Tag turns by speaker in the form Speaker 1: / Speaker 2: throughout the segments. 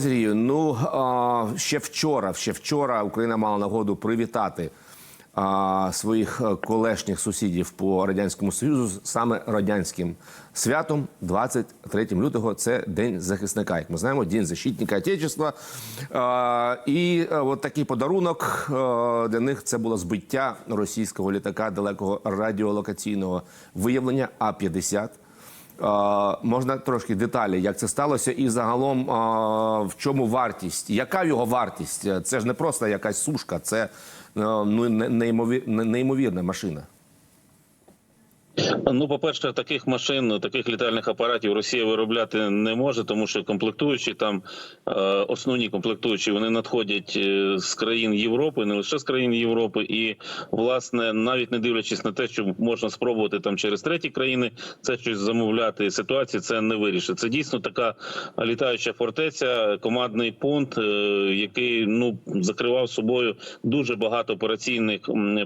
Speaker 1: Сергію, ну ще вчора, ще вчора Україна мала нагоду привітати своїх е, колишніх сусідів по радянському союзу саме радянським святом, 23 лютого. Це день захисника. Як ми знаємо, день защитника Отечества. І е, от такий подарунок е, для них це було збиття російського літака далекого радіолокаційного виявлення А 50 Е, можна трошки деталі, як це сталося, і загалом в чому вартість? Яка його вартість? Це ж не просто якась сушка, це е, ну не- неймовірна машина.
Speaker 2: Ну, по-перше, таких машин, таких літальних апаратів Росія виробляти не може, тому що комплектуючі там е, основні комплектуючі вони надходять е, з країн Європи, не лише з країн Європи, і власне, навіть не дивлячись на те, що можна спробувати там через треті країни це щось замовляти. Ситуація це не вирішить. Це дійсно така літаюча фортеця, командний пункт, е, який ну закривав собою дуже багато операційних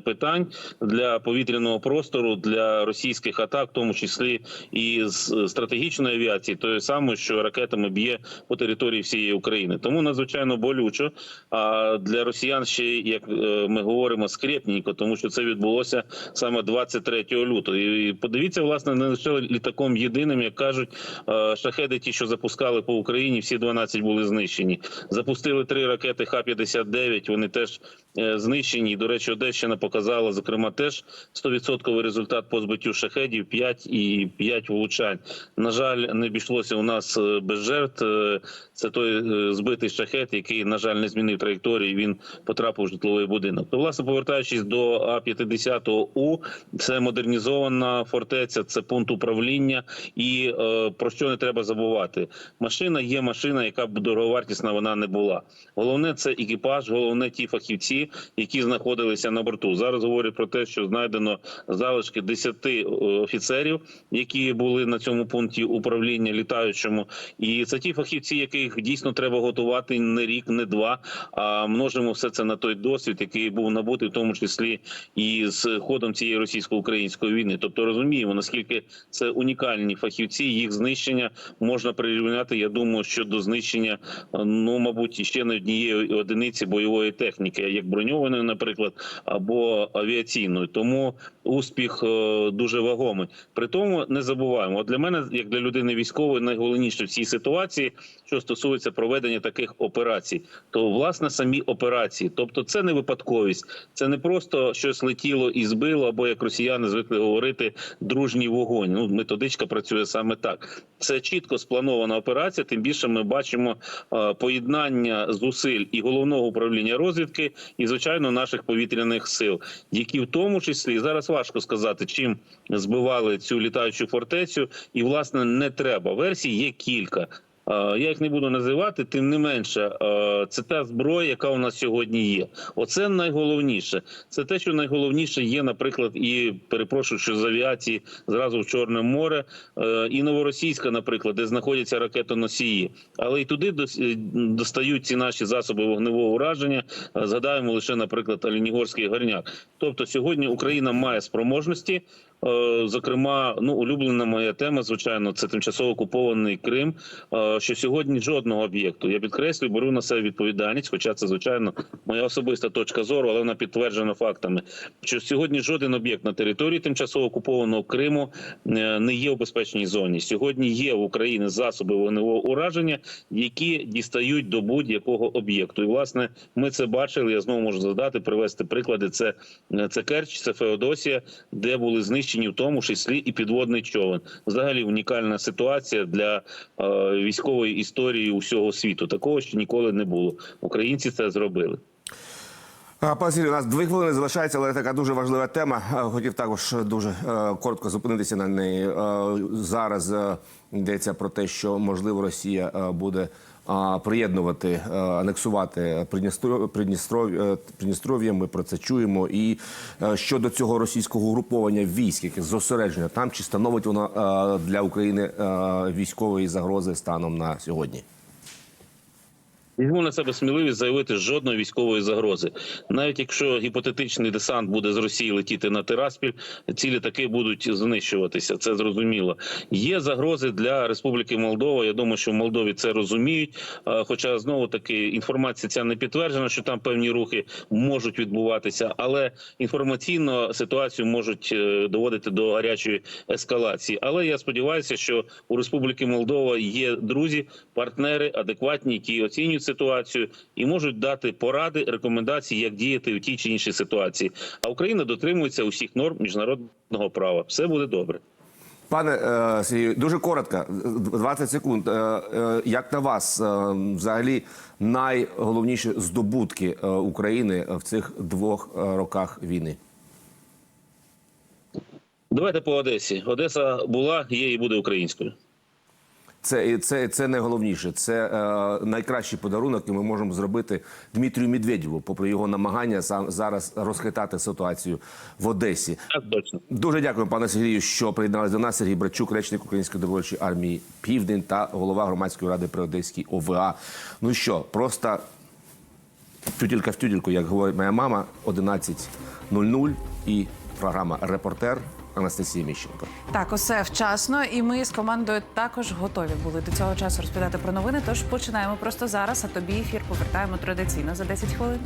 Speaker 2: питань для повітряного простору для російських атак, в тому числі і з стратегічної авіації, тої самої, що ракетами б'є по території всієї України. Тому надзвичайно болючо. А для росіян ще як е, ми говоримо скрепненько, тому що це відбулося саме 23 лютого. І подивіться, власне, не лише літаком єдиним, як кажуть, е, шахеди, ті, що запускали по Україні, всі 12 були знищені. Запустили три ракети Х-59, Вони теж е, знищені. До речі, Одещина показала, зокрема, теж 100% результат по збиттю шахедів 5 і 5 влучань. На жаль, не обійшлося у нас е, без жертв. Е, Це той е, збитий шахет, який, на жаль, не змінив траєкторії. Він потрапив у житловий будинок. То, власне, повертаючись до А-50У, це модернізована фортеця, це пункт управління. І е, про що не треба забувати? Машина є машина, яка б дороговартісна вона не була. Головне це екіпаж, головне ті фахівці, які знаходилися на борту. Зараз говорять про те, що знайдено залишки 10 е, офіцерів, які були на цьому пункті управління літаючому. І це ті фахівці, яких дійсно треба готувати не рік, не два. А множимо все це на той досвід, який був набутий, в тому числі і з ходом цієї російсько-української війни. Тобто розуміємо наскільки це унікальні фахівці. Їх знищення можна прирівняти. Я думаю, що до знищення е, ну мабуть ще не однієї одиниці бойової техніки, як броньованої, наприклад, або авіаційної. Тому успіх е, дуже вагомий. При тому не забуваємо. От для мене, як для людини військової, найголовніше в цій ситуації, що стосується проведення таких операцій, то власне самі операції, тобто це не випадковість, це не просто щось летіло і збило, або як росіяни звикли говорити, дружній вогонь. Ну методичка працює саме так. Це чітко спланована операція. Тим більше ми бачимо е, поєднання зусиль і головного управління розвідки, і звичайно наших повітряних сил, які в тому числі зараз важко сказати, чим збивали цю літаючу фортецю, і власне не треба. Версій є кілька. Е, Я їх не буду називати, тим не менше, е, це та зброя, яка у нас сьогодні є. Оце найголовніше. Це те, що найголовніше є, наприклад, і перепрошую, що з авіації зразу в Чорне море, е, і новоросійська, наприклад, де знаходяться ракетоносії, але і туди дос- достають ці наші засоби вогневого ураження. Згадаємо лише, наприклад, Алінігорський горняк. Тобто, сьогодні Україна має спроможності. Е, Зокрема, ну улюблена моя тема, звичайно, це тимчасово окупований Крим. Е, Що сьогодні жодного об'єкту я підкреслюю, беру на себе відповідальність, хоча це звичайно моя особиста точка зору, але вона підтверджена фактами. Що сьогодні жоден об'єкт на території тимчасово окупованого Криму е, не є у безпечній зоні. Сьогодні є в Україні засоби вогневого ураження, які дістають до будь-якого об'єкту. І власне ми це бачили. Я знову можу задати, привести приклади. Це, це Керч, це Феодосія, де були знищені в тому числі і підводний човен. Взагалі унікальна ситуація для е, військової історії усього світу. Такого ще ніколи не було. Українці це зробили.
Speaker 1: Пане Сергію, у нас дві хвилини залишається, але така дуже важлива тема. Е, Хотів також дуже е, коротко зупинитися на неї. Зараз йдеться про те, що можливо Росія буде приєднувати, е, анексувати Придністро- Придністров'я. е, Придністров'я. Ми про це чуємо. І е, щодо цього російського угруповання військ, яке зосередження там, чи становить воно для України військової загрози станом на сьогодні?
Speaker 2: Візьму на себе сміливість заявити жодної військової загрози. Навіть якщо гіпотетичний десант буде з Росії летіти на Тираспіль, ці літаки будуть знищуватися. Це зрозуміло. Є загрози для Республіки Молдова. Я думаю, що в Молдові це розуміють. Хоча знову таки інформація ця не підтверджена, що там певні рухи можуть відбуватися, але інформаційно ситуацію можуть е, доводити до гарячої ескалації. Але я сподіваюся, що у Республіки Молдова є друзі, партнери адекватні, які оцінюють ситуацію і можуть дати поради, рекомендації, як діяти у тій чи іншій ситуації. А Україна дотримується усіх норм міжнародного права. Все буде добре.
Speaker 1: Пане е, Сергію, дуже коротко, 20 секунд. Е, е, як на вас, взагалі найголовніші здобутки України в цих двох роках війни?
Speaker 2: Давайте по Одесі. Одеса була, є і буде українською.
Speaker 1: Це, це, це найголовніше. Це е, найкращий подарунок, який ми можемо зробити Дмитрію Медведєву, попри його намагання сам зараз розхитати ситуацію в Одесі.
Speaker 2: Точно.
Speaker 1: Дуже дякую, пане Сергію, що приєдналися до нас. Сергій Брачук, речник Української добровольчої армії Південь та голова громадської ради при Одеській ОВА. Ну що, просто тютілька в тютільку, як говорить моя мама, 11.00 і програма Репортер Анастасія Міщенко.
Speaker 3: Так, усе вчасно, і ми з командою також готові були до цього часу розповідати про новини. Тож починаємо просто зараз. А тобі ефір повертаємо традиційно за 10 хвилин.